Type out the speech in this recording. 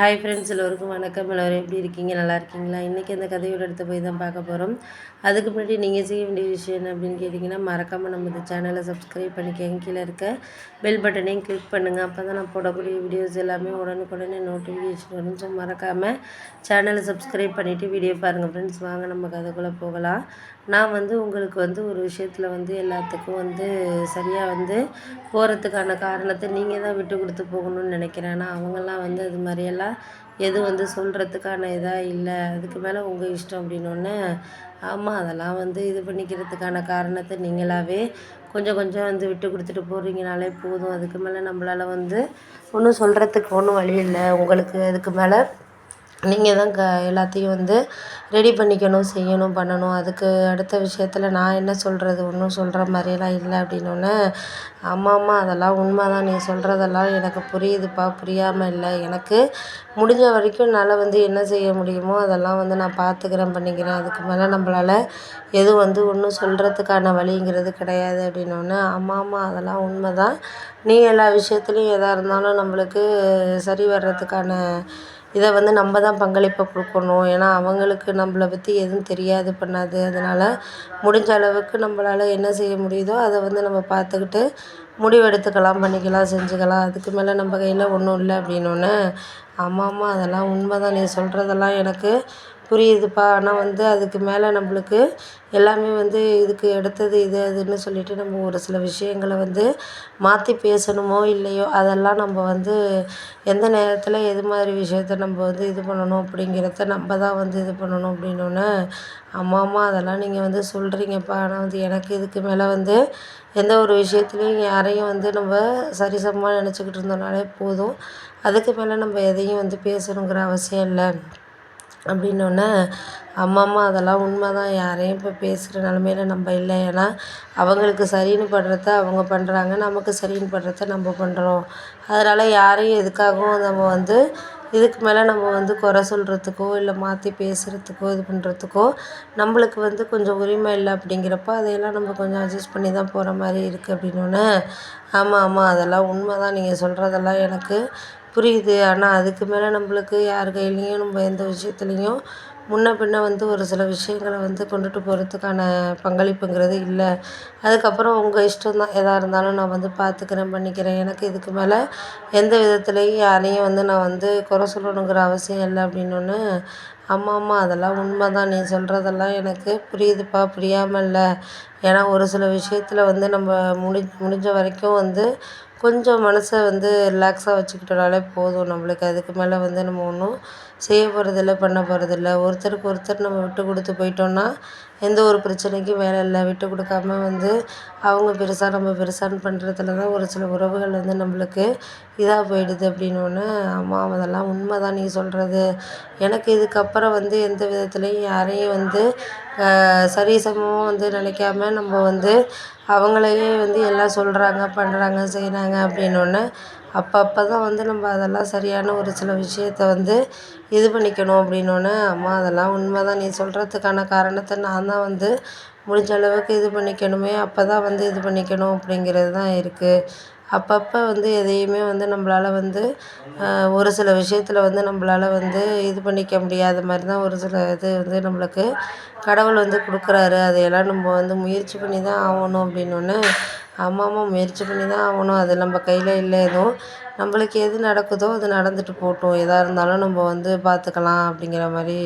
Hi friends எல்லோருக்கும் வணக்கம். எல்லோரும் எப்படி இருக்கீங்க? நல்லா இருக்கீங்களா? இன்றைக்கி அந்த கதையோட எடுத்து போய் தான் பார்க்க போகிறோம் அதுக்கு முன்னாடி நீங்கள் செய்ய வேண்டிய விஷயம் என்ன அப்படின்னு கேட்டிங்கன்னா மறக்காமல் நம்ம இந்த சேனலை சப்ஸ்கிரைப் பண்ணிக்கங்க. கீழே இருக்க பெல் பட்டனையும் கிளிக் பண்ணுங்கள் அப்போ தான் நான் போடக்கூடிய வீடியோஸ் எல்லாமே உடனுக்குடனே நோட்டிஃபிகேஷன் வரும். ஸோ மறக்காமல் சேனலை சப்ஸ்கிரைப் பண்ணிவிட்டு வீடியோ பாருங்கள் ஃப்ரெண்ட்ஸ் வாங்க நம்ம கதைக்குள்ளே போகலாம். நான் வந்து உங்களுக்கு வந்து ஒரு விஷயத்தில் வந்து எல்லாத்துக்கும் வந்து சரியாக வந்து போகிறதுக்கான காரணத்தை நீங்கள் தான் விட்டு கொடுத்து போகணும்னு நினைக்கிறேன். ஆனால் அவங்கெல்லாம் வந்து அது மாதிரியெல்லாம் எதுவும் வந்து சொல்கிறதுக்கான இதாக இல்லை அதுக்கு மேலே உங்கள் இஷ்டம் அப்படின்னோடனே ஆமாம் அதெல்லாம் வந்து இது பண்ணிக்கிறதுக்கான காரணத்தை நீங்களாகவே கொஞ்சம் கொஞ்சம் வந்து விட்டு கொடுத்துட்டு போகிறீங்கனாலே போதும். அதுக்கு மேலே நம்மளால் வந்து ஒன்றும் சொல்கிறதுக்கு ஒன்றும் வழி இல்லை. உங்களுக்கு அதுக்கு மேலே நீங்கள் தான் க எல்லாத்தையும் வந்து ரெடி பண்ணிக்கணும் செய்யணும் பண்ணணும். அதுக்கு அடுத்த விஷயத்தில் நான் என்ன சொல்கிறது ஒன்றும் சொல்கிற மாதிரியெல்லாம் இல்லை அப்படின்னோடனே ஆமாம்மா அதெல்லாம் உண்மை தான் நீ சொல்கிறதெல்லாம் எனக்கு புரியுதுப்பா புரியாமல் இல்லை. எனக்கு முடிஞ்ச வரைக்கும் என்னால் வந்து என்ன செய்ய முடியுமோ அதெல்லாம் வந்து நான் பார்த்துக்கிறேன் பண்ணிக்கிறேன். அதுக்கு மேலே நம்மளால எதுவும் வந்து ஒன்றும் சொல்கிறதுக்கான வழிங்கிறது கிடையாது. அப்படின்னோடனே ஆமாம்மா அதெல்லாம் உண்மை தான் நீ எல்லா விஷயத்துலையும் எதாக இருந்தாலும் நம்மளுக்கு சரி வர்றதுக்கான இதை வந்து நம்ம தான் பங்களிப்பை கொடுக்கணும். ஏன்னா அவங்களுக்கு நம்மள பற்றி எதுவும் தெரியாது பண்ணாது. அதனால் முடிஞ்ச அளவுக்கு நம்மளால என்ன செய்ய முடியுதோ அதை வந்து நம்ம பார்த்துக்கிட்டு முடிவெடுத்துக்கலாம் பண்ணிக்கலாம் செஞ்சுக்கலாம். அதுக்கு மேலே நம்ம கையில் ஒன்றும் இல்லை அப்படின்னோடனே ஆமாம் ஆமாம் அதெல்லாம் உண்மை தான் நீ சொல்கிறதெல்லாம் எனக்கு புரியுதுப்பா. ஆனால் வந்து அதுக்கு மேலே நம்மளுக்கு எல்லாமே வந்து இதுக்கு எடுத்தது இது அதுன்னு சொல்லிட்டு நம்ம ஒரு சில விஷயங்களை வந்து மாற்றி பேசணுமோ இல்லையோ அதெல்லாம் நம்ம வந்து எந்த நேரத்தில் எது மாதிரி விஷயத்த நம்ம வந்து இது பண்ணணும் அப்படிங்கிறத நம்ம தான் வந்து இது பண்ணணும் அப்படின்னோடனே அம்மா அம்மா அதெல்லாம் நீங்கள் வந்து சொல்கிறீங்கப்பா ஆனால் வந்து எனக்கு இதுக்கு மேலே வந்து எந்த ஒரு விஷயத்துலையும் யாரையும் வந்து நம்ம சரிசமமாக நினச்சிக்கிட்டு இருந்தோம்னாலே போதும். அதுக்கு மேலே நம்ம எதையும் வந்து பேசணுங்கிற அவசியம் இல்லை. அப்படின்னோன்ன அம்மா அம்மா அதெல்லாம் உண்மை தான் யாரையும் இப்போ பேசுகிற நிலமையில நம்ம இல்லை. ஏன்னா அவங்களுக்கு சரின்னு படுறத அவங்க பண்ணுறாங்க நமக்கு சரின்னு படுறத நம்ம பண்ணுறோம் அதனால் யாரையும் எதுக்காகவும் நம்ம வந்து இதுக்கு மேலே நம்ம வந்து குறை சொல்கிறதுக்கோ இல்லை மாற்றி பேசுகிறதுக்கோ இது பண்ணுறதுக்கோ நம்மளுக்கு வந்து கொஞ்சம் உரிமை இல்லை. அப்படிங்கிறப்ப அதையெல்லாம் நம்ம கொஞ்சம் அட்ஜஸ்ட் பண்ணி தான் போகிற மாதிரி இருக்குது அப்படின்னோடனே ஆமாம் ஆமாம் அதெல்லாம் உண்மை தான் நீங்கள் சொல்கிறதெல்லாம் எனக்கு புரியுது. ஆனால் அதுக்கு மேலே நம்மளுக்கு யார் கையிலையும் நம்ம எந்த விஷயத்துலையும் முன்ன பின்ன வந்து ஒரு சில விஷயங்கள வந்து கொண்டுட்டு போகிறதுக்கான பங்களிப்புங்கிறது இல்லை. அதுக்கப்புறம் உங்கள் இஷ்டம் தான். எதாக இருந்தாலும் நான் வந்து பார்த்துக்கிறேன் பண்ணிக்கிறேன். எனக்கு இதுக்கு மேலே எந்த விதத்துலேயும் யாரையும் வந்து நான் வந்து குறை சொல்லணுங்கிற அவசியம் இல்லை அப்படின்னோடனே ஆமாம் ஆமாம் அதெல்லாம் உண்மை தான் நீ சொல்கிறதெல்லாம் எனக்கு புரியுதுப்பா புரியாமல் இல்லை. ஏன்னா ஒரு சில விஷயத்தில் வந்து நம்ம முடி முடிஞ்ச வரைக்கும் வந்து கொஞ்சம் மனசை வந்து ரிலாக்ஸாக வச்சுக்கிட்டோனாலே போதும் நம்மளுக்கு. அதுக்கு மேலே வந்து நம்ம ஒன்றும் செய்ய போகிறதில்ல பண்ண போகிறதில்ல ஒருத்தருக்கு ஒருத்தர் நம்ம விட்டு கொடுத்து போயிட்டோம்னா எந்த ஒரு பிரச்சனைக்கும் வேலை இல்லை. விட்டு கொடுக்காம வந்து அவங்க பெருசாக நம்ம பெருசான்னு பண்ணுறதுல தான் ஒரு சில உறவுகள் வந்து நம்மளுக்கு இதாக போயிடுது அப்படின்னோடனே ஆமாம் அதெல்லாம் உண்மை தான் நீ சொல்கிறது எனக்கு இதுக்கப்புறம் வந்து எந்த விதத்துலேயும் யாரையும் வந்து சரிசமமாக வந்து நினைக்காம நம்ம வந்து அவங்களையே வந்து எல்லாம் சொல்கிறாங்க பண்ணுறாங்க செய்கிறாங்க அப்படின்னோடனே அப்பப்போ தான் வந்து நம்ம அதெல்லாம் சரியான ஒரு சில விஷயத்த வந்து இது பண்ணிக்கணும் அப்படின்னோடனே அம்மா அதெல்லாம் உண்மை தான் நீ சொல்கிறதுக்கான காரணத்தை நான் தான் வந்து முடிஞ்ச அளவுக்கு இது பண்ணிக்கணுமே. அப்போ தான் வந்து இது பண்ணிக்கணும். அப்படிங்கிறது தான் இருக்குது அப்பப்போ வந்து எதையுமே வந்து நம்மளால வந்து ஒரு சில விஷயத்தில் வந்து நம்மளால வந்து இது பண்ணிக்க முடியாத மாதிரி தான் ஒரு சில இது வந்து நம்மளுக்கு கடவுள் வந்து கொடுக்குறாரு. அதையெல்லாம் நம்ம வந்து முயற்சி பண்ணி தான் ஆகணும் அப்படின்னோடனே அம்மாவும் முயற்சி பண்ணி தான் ஆகணும். அது நம்ம கையில் இல்லை எதுவும் நம்மளுக்கு எது நடக்குதோ அது நடந்துட்டு போகட்டும் எதாக இருந்தாலும் நம்ம வந்து பார்த்துக்கலாம் அப்படிங்கிற மாதிரி